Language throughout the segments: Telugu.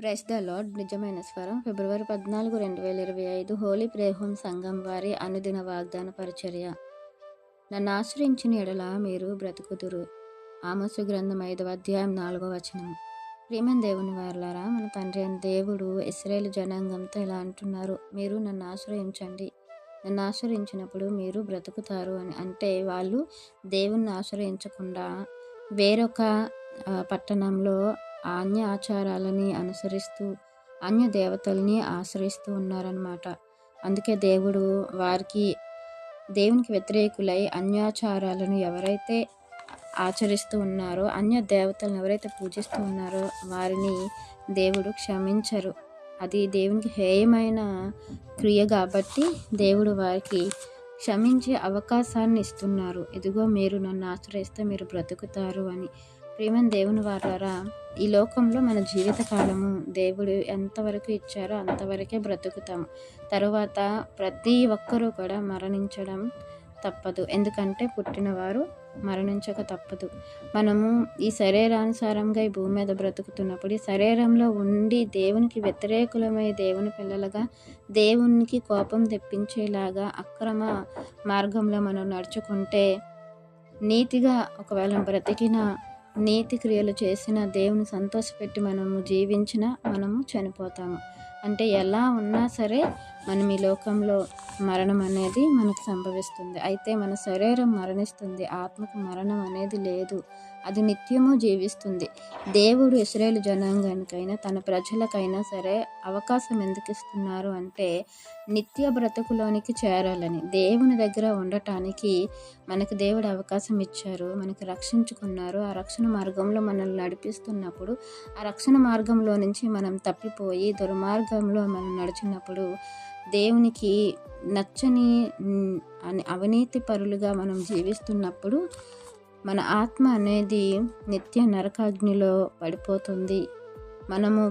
Price the lord. నిజమైన స్వరం. ఫిబ్రవరి పద్నాలుగు రెండు వేల ఇరవై ఐదు. హోలీ ప్రేహోం సంఘం వారి అనుదిన వాగ్దాన పరిచర్య. నన్ను ఆశ్రయించిన ఎడల మీరు బ్రతుకుదురు ఆమసు గ్రంథం ఐదవ అధ్యాయం నాలుగవ వచనం. ప్రియమైన దేవుని వారులారా మన తండ్రి అయిన దేవుడు ఇస్రాయేల్ జనాంగంతో ఇలా అంటున్నారు. మీరు నన్ను ఆశ్రయించండి. నన్ను ఆశ్రయించినప్పుడు మీరు బ్రతుకుతారు అని. అంటే వాళ్ళు దేవుణ్ణి ఆశ్రయించకుండా వేరొక పట్టణంలో అన్య ఆచారాలని అనుసరిస్తూ అన్య దేవతల్ని ఆశ్రయిస్తూ ఉన్నారనమాట అందుకే దేవుడు వారికి దేవునికి వ్యతిరేకులై అన్యాచారాలను ఎవరైతే ఆచరిస్తూ ఉన్నారో అన్య దేవతలను ఎవరైతే పూజిస్తూ ఉన్నారో వారిని దేవుడు క్షమించరు. అది దేవునికి హేయమైన క్రియ కాబట్టి దేవుడు వారికి క్షమించే అవకాశాన్ని ఇస్తున్నారు. ఇదిగో మీరు నన్ను ఆశ్రయిస్తే మీరు బ్రతుకుతారు అని. ప్రేమ దేవుని వారారా ఈ లోకంలో మన జీవితకాలము దేవుడు ఎంతవరకు ఇచ్చారో అంతవరకే బ్రతుకుతాము. తరువాత ప్రతి ఒక్కరూ కూడా మరణించడం తప్పదు. ఎందుకంటే పుట్టినవారు మరణించక తప్పదు. మనము ఈ శరీరానుసారంగా ఈ భూమి మీద బ్రతుకుతున్నప్పుడు ఈ శరీరంలో ఉండి దేవునికి వ్యతిరేకులమై దేవుని పిల్లలుగా దేవునికి కోపం తెప్పించేలాగా అక్రమ మార్గంలో మనం నడుచుకుంటే నీతిగా ఒకవేళ బ్రతికిన నీతి క్రియలు చేసిన దేవుని సంతోషపెట్టి మనము జీవించిన మనము చనిపోతాము. అంటే ఎలా ఉన్నా సరే మనం ఈ లోకంలో మరణం అనేది మనకు సంభవిస్తుంది. అయితే మన శరీరం మరణిస్తుంది. ఆత్మకు మరణం అనేది లేదు. అది నిత్యము జీవిస్తుంది. దేవుడు ఇస్రాయేల్ జనాంగానికైనా తన ప్రజలకైనా సరే అవకాశం ఎందుకు ఇస్తున్నారు అంటే నిత్య బ్రతుకులోనికి చేరాలని. దేవుని దగ్గర ఉండటానికి మనకు దేవుడు అవకాశం ఇచ్చారు మనకు రక్షించుకున్నారు. ఆ రక్షణ మార్గంలో మనల్ని నడిపిస్తున్నప్పుడు ఆ రక్షణ మార్గంలో నుంచి మనం తప్పిపోయి దుర్మార్గంలో మనం నడిచినప్పుడు దేవునికి నచ్చని అవినీతి పరులుగా మనం జీవిస్తున్నప్పుడు మన ఆత్మ అనేది నిత్య నరకాగ్నిలో పడిపోతుంది. మనము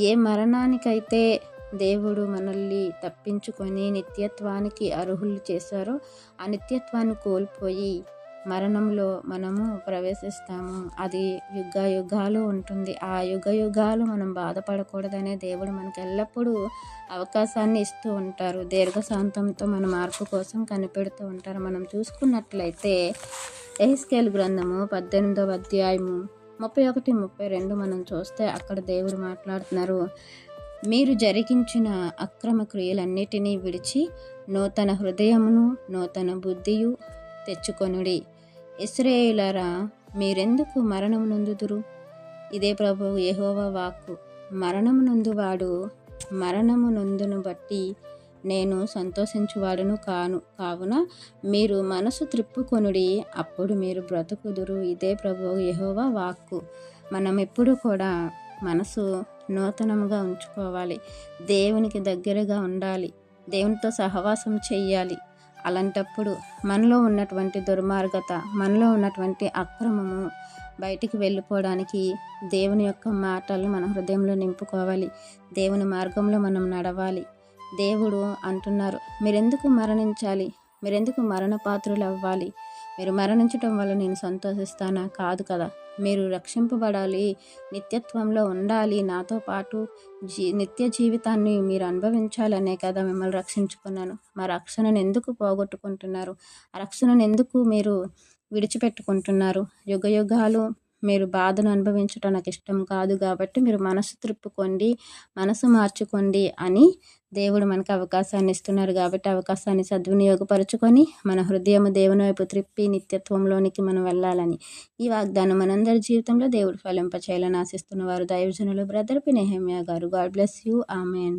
ఏ మరణానికైతే దేవుడు మనల్ని తప్పించుకొని నిత్యత్వానికి అర్హులు చేశారో ఆ నిత్యత్వాన్ని కోల్పోయి మరణంలో మనము ప్రవేశిస్తాము. అది యుగ యుగాలు ఉంటుంది. ఆ యుగ యుగాలు మనం బాధపడకూడదనే దేవుడు మనకు ఎల్లప్పుడూ అవకాశాన్ని ఇస్తూ ఉంటారు. దీర్ఘశాంతంతో మన మార్పు కోసం కనిపెడుతూ ఉంటారు. మనం చూసుకున్నట్లయితే ఎహిస్కేల్ గ్రంథము పద్దెనిమిదవ అధ్యాయము ముప్పై ఒకటి ముప్పై రెండు మనం చూస్తే అక్కడ దేవుడు మాట్లాడుతున్నారు. మీరు జరిగించిన అక్రమ క్రియలన్నిటినీ విడిచి నూతన హృదయమును నూతన బుద్ధియు తెచ్చుకొనుడి. ఇస్రేయులరా మీరెందుకు మరణము నొందుదురు? ఇదే ప్రభు యహోవ వాక్కు. మరణము నొందువాడు మరణము నొందును బట్టి నేను సంతోషించువాడును కాను. కావున మీరు మనసు త్రిప్పుకొనుడి అప్పుడు మీరు బ్రతుకుదురు. ఇదే ప్రభు యహోవ వాక్కు. మనం ఎప్పుడు కూడా మనసు నూతనంగా ఉంచుకోవాలి. దేవునికి దగ్గరగా ఉండాలి. దేవునితో సహవాసం చెయ్యాలి. అలాంటప్పుడు మనలో ఉన్నటువంటి దుర్మార్గత మనలో ఉన్నటువంటి అక్రమము బయటికి వెళ్ళిపోవడానికి దేవుని యొక్క మాటలు మన హృదయంలో నింపుకోవాలి. దేవుని మార్గంలో మనం నడవాలి. దేవుడు అంటున్నారు మీరెందుకు మరణించాలి? మీరెందుకు మరణ పాత్రులు అవ్వాలి మీరు మరణించటం వల్ల నేను సంతోషిస్తానా? కాదు కదా. మీరు రక్షింపబడాలి నిత్యత్వంలో ఉండాలి. నాతో పాటు జీ నిత్య జీవితాన్ని మీరు అనుభవించాలనే కదా మిమ్మల్ని రక్షించుకున్నాను. మా రక్షణను ఎందుకు పోగొట్టుకుంటున్నారు? ఆ రక్షణను ఎందుకు మీరు విడిచిపెట్టుకుంటున్నారు? యుగ యుగాలు మీరు బాధను అనుభవించడం నాకు ఇష్టం కాదు కాబట్టి మీరు మనసు త్రిప్పుకోండి మనసు మార్చుకోండి అని దేవుడు మనకు అవకాశాన్ని ఇస్తున్నారు కాబట్టి అవకాశాన్ని సద్వినియోగపరుచుకొని మన హృదయము దేవుని వైపు త్రిప్పి నిత్యత్వంలోనికి మనం వెళ్ళాలని ఈ వాగ్దానం మనందరి జీవితంలో దేవుడు ఫలింపచేయాలని ఆశిస్తున్న వారు దైవజనులు బ్రదర్ పినేహమ్య గారు. God bless you. Amen.